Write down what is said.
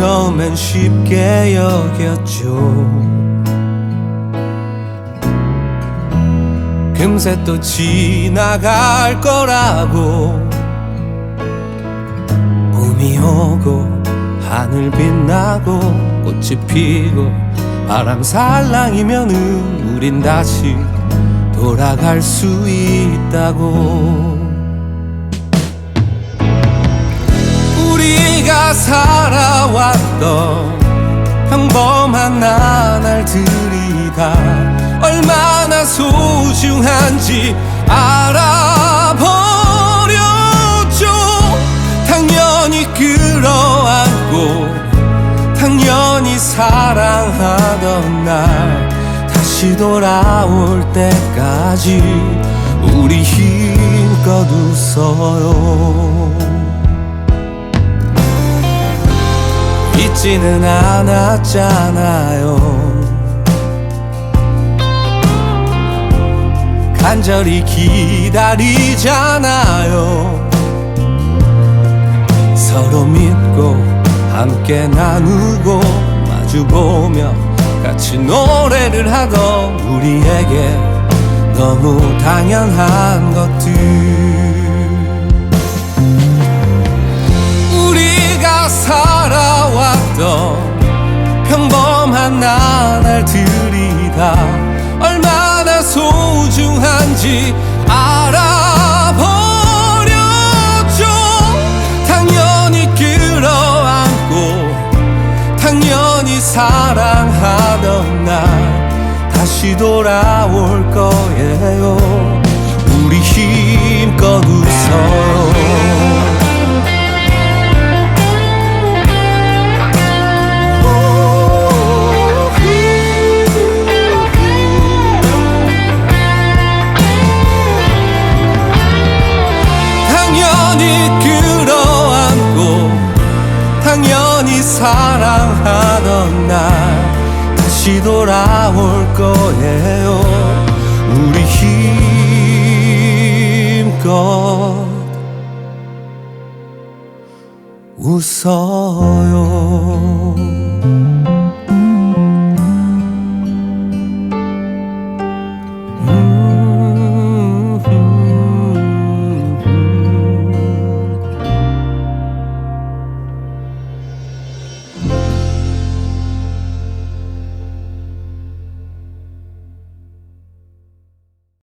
처음엔 쉽게 여겼죠. 금세 또 지나갈 거라고 봄이 오고 하늘 빛나고 꽃이 피고 바람 살랑이면은 우린 다시 돌아갈 수 있다고 살아왔던 평범한 나날들이 다. 얼마나 소중한지 알아버렸죠. 당연히 끌어안고 당연히 사랑하던 날 다시 돌아올 때까지 우리 힘껏 웃어요 잊지는 않았잖아요. 간절히 기다리잖아요. 서로 믿고 함께 나누고 마주보며 같이 노래를 하던 우리에게 너무 당연한 것들. 우리가 살아 소중한지 알아버렸죠. 당연히 끌어안고 당연히 사랑하던 날 다시 돌아올 거예요. 우리 힘껏 웃어 당연히 사랑하던 날 다시 돌아올 거예요. 우리 힘껏 웃어요